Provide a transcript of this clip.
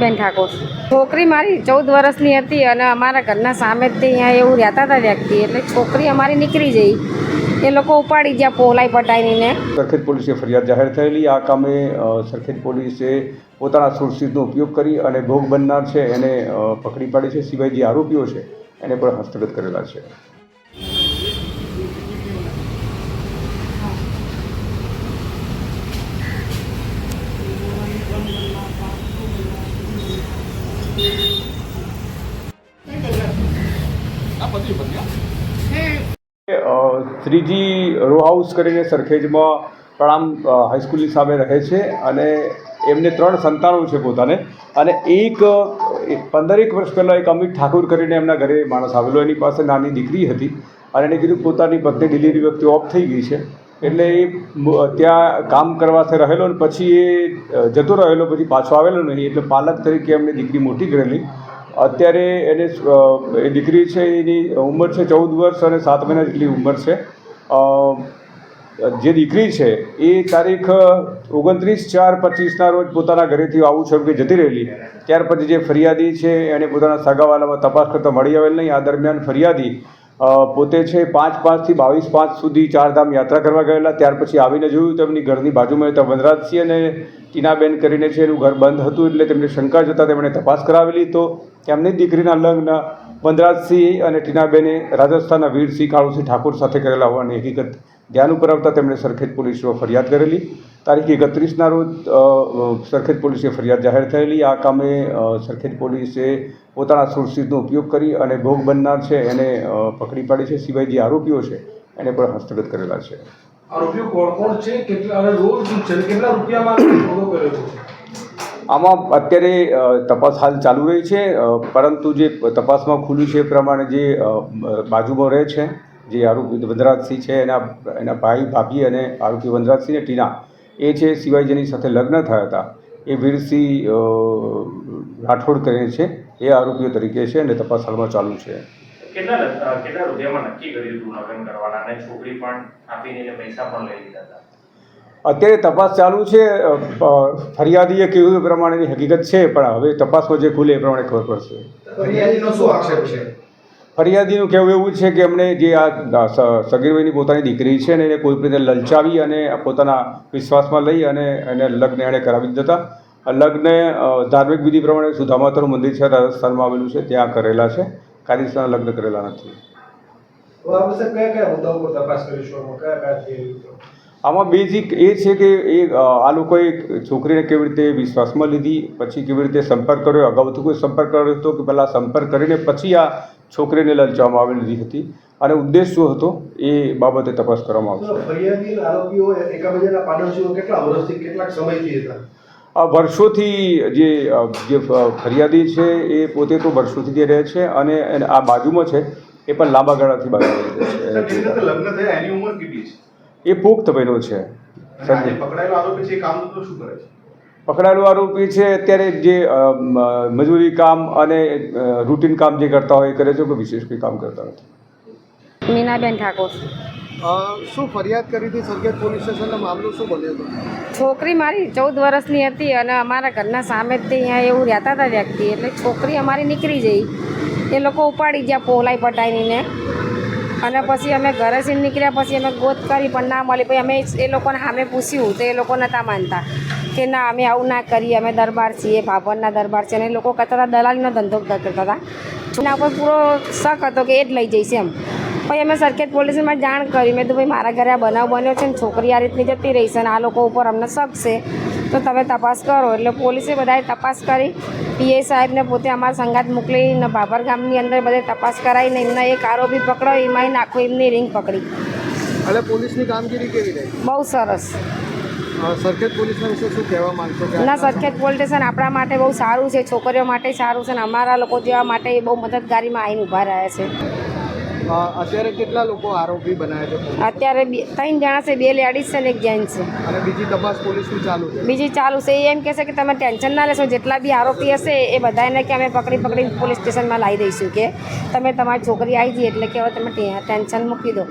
મીનાબેન ઠાકોર. છોકરી મારી ચૌદ વર્ષની હતી અને અમારા ઘરના સામે જ અહીંયા એવું રહેતા હતા વ્યક્તિ. એટલે છોકરી અમારી નીકળી જઈ એ લોકો ઉપાડી ગયા પોલાઈ પટાઈને સરખેજ પોલીસે ફરિયાદ જાહેર થયેલી. આ કામે સરખેજ પોલીસે પોતાના સુરસીદનો ઉપયોગ કરી અને ભોગ બનનાર છે. એને પકડી પાડી છે. સિવાય જે આરોપીઓ છે, એને પણ હસ્તગત કરેલા છે. શ્રીજી રો હાઉસ કરીને સરખેજમાં પ્રણામ હાઈસ્કૂલની સામે રહે છે અને એમને ત્રણ સંતાનો છે પોતાને. અને એક પંદરેક વર્ષ પહેલાં એક અમિત ઠાકુર કરીને એમના ઘરે માણસ આવેલો. એની પાસે નાની દીકરી હતી અને એને કીધું, પોતાની પત્ની ડિલિવરી વખતે ઓફ થઈ ગઈ છે. એટલે એ ત્યાં કામ કરવાથી રહેલો ને પછી એ જતો રહેલો, પછી પાછો આવેલો નહીં, એટલે પાલક તરીકે એમને દીકરી મોટી કરેલી અત્યારે એને એ દીકરી છે, એની ઉંમર છે ચૌદ વર્ષ અને સાત મહિના જેટલી ઉંમર છે. જે દીકરી છે, એ તારીખ ઓગણત્રીસ ચાર પચીસના રોજ પોતાના ઘરેથી આવું કે જતી રહેલી. ત્યાર પછી જે ફરિયાદી છે એણે પોતાના સગાવાલામાં તપાસ કરતા મળી આવેલ નહીં. આ દરમિયાન ફરિયાદી પોતે છે પાંચ પાંચથી બાવીસ પાંચ સુધી ચારધામ યાત્રા કરવા ગયેલા. ત્યાર પછી આવીને જોયું તો એમની ઘરની બાજુમાં હતા વનરાજસિંહ અને ટીનાબેન કરીને છે એનું ઘર બંધ હતું એટલે તેમને શંકા જતાં તેમણે તપાસ કરાવેલી. તો તેમની દીકરીના લગ્ન વનરાજસિંહ અને ટીનાબેને રાજસ્થાનના વીરસિંહ કાળુસિંહ ઠાકોર સાથે કરેલા હોવાની હકીકત ધ્યાન ઉપર આવતા તેમણે સરખેજ પોલીસમાં ફરિયાદ કરેલી. તારીખ એકત્રીસના રોજ સરખેજ પોલીસે ફરિયાદ જાહેર થયેલી. આ કામે સરખેજ પોલીસે પોતાના સોર્સિસનો ઉપયોગ કરી અને ભોગ બનનાર છે એને પકડી પાડી છે. સિવાય જે આરોપીઓ છે એને પણ હસ્તગત કરેલા છે. આરોપીઓ કોણ કોણ છે? કેટલા અને રોલ શું છે કેટલા રૂપિયામાં સોદો કર્યો છે? આમાં અત્યારે તપાસ હાલ ચાલુ રહી છે. પરંતુ જે તપાસમાં ખુલ્યું છે એ પ્રમાણે જે બાજુમાં રહે છે જે આરોપી વનરાજસિંહ છે એના એના ભાઈ ભાભી અને આરોપી વનરાજસિંહ અને ટીના એ છે સિવાય જેની સાથે લગ્ન થયા હતા એ વીરસિંહ રાઠોડ કરીને છે એ આરોપીઓ તરીકે છે અને તપાસ હાલમાં ચાલુ છે. કેટલા કેટલા રૂપિયામાં નક્કી કર્યું હતું લગ્ન કરવાના? અને છોકરી પણ આપીને પૈસા પણ લઈ લીધા હતા. અત્યારે તપાસ ચાલુ છે ફરિયાદીએ કહ્યું એ પ્રમાણેની હકીકત છે પણ હવે તપાસમાં જે ખુલે એ પ્રમાણે ખબર પડશે. ફરિયાદીનો શું આક્ષેપ છે? ફરિયાદીનું કહેવું એવું છે કે અમને જે આ સગીરભાઈની પોતાની દીકરી છે ને એને કોઈ રીતે લલચાવી અને પોતાના વિશ્વાસમાં લઈ અને એને લગ્ન એણે કરાવી દીધા લગ્ન ધાર્મિક વિધિ પ્રમાણે સુધામાતાનું મંદિર છે રાજસ્થાનમાં આવેલું છે ત્યાં કરેલા છે. કાયદેસરના લગ્ન કરેલા નથી. આમાં? બેઝિક એ છે કે એ આ લોકોએ છોકરીને કેવી રીતે વિશ્વાસમાં લીધી પછી કેવી રીતે સંપર્ક કર્યો અગાઉથી કોઈ સંપર્ક કર્યો હતો કે પહેલાં સંપર્ક કરીને પછી આ છોકરીને લલચાવવામાં આવેલી હતી. અને ઉદ્દેશ શું હતો? એ બાબતે તપાસ કરવામાં આવશે. આ વર્ષોથી જે જે ફરિયાદી છે એ પોતે તો વર્ષોથી જે રહે છે અને આ બાજુમાં છે એ પણ લાંબા ગાળાથી બાજુ છે. એ પુખ્ત બન્યો છે. પકડાયેલો આરોપી છે એ કામ શું કરે છે? પકડાયેલો આરોપી છે. અત્યારે જે મજૂરી કામ અને રૂટીન કામ જે કરતા હોય એ કરે છે કોઈ વિશેષ કોઈ કામ કરતા નથી? મીનાબેન ઠાકોર. શું ફરિયાદ કરી હતી સરખેજ પોલીસ સ્ટેશનનો મામલો શું બન્યો હતો? છોકરી મારી ચૌદ વર્ષની હતી અને અમારા ઘરના સામે જ અહીંયા એવું રહેતા હતા વ્યક્તિ. એટલે છોકરી અમારી નીકળી જઈ એ લોકો ઉપાડી ગયા પોલાઈ પટાઈને અને પછી અમે ઘરે ઘરેથી નીકળ્યા. પછી અમે ગોત કરી પણ ના મળી. પછી અમે એ લોકોને સામે પૂછ્યું તો એ લોકો નહોતા માનતા. કે ના અમે આવું ના કરીએ અમે દરબાર છીએ ભાભરના દરબાર છે અને એ લોકો કહેતા હતા દલાલીનો ધંધો કરતા હતા. એના ઉપર પૂરો શક હતો કે એ જ લઈ જઈશ એમ. પછી અમે સરખેજ પોલીસમાં જાણ કરી. મેં તો ભાઈ મારા ઘરે આ બનાવ બન્યો છે ને છોકરી આ રીતની જતી રહી છે અને આ લોકો ઉપર અમને શક છે. તો તમે તપાસ કરો. એટલે પોલીસે બધાએ તપાસ કરી. પીએ સાહેબને પોતે અમારા સંગાત મોકલીને ભાભર ગામની અંદર બધે તપાસ કરાવીને એમના એક આરોપી પકડો એમાં નાખો એમની રિંગ પકડી. એટલે પોલીસની કામગીરી કેવી રહી? બહુ સરસ. સરખેજ પોલીસના વિશે શું કહેવા માંગશો ના સરખેજ પોલીસ સ્ટેશન આપણા માટે બહુ સારું છે છોકરીઓ માટે સારું છે ને અમારા લોકો જેવા માટે એ બહુ મદદગારીમાં આવીને ઊભા રહ્યા છે. અત્યારે કેટલા લોકો આરોપી બનાવ્યા છે અત્યારે ત્રણ જણા છે બે લેડીઝ છે ને એક જેન્ટ્સ છે. અને બીજી તપાસ પોલીસની ચાલુ છે? બીજી ચાલુ છે એ એમ કહેશે કે તમે ટેન્શન ના લેશો જેટલા બી આરોપી હશે એ બધાને કે અમે પકડી પકડી પોલીસ સ્ટેશનમાં લાવી દઈશું કે તમે તમારી છોકરી આવી જઈએ એટલે કે હવે તમે ટેન્શન મૂકી દો.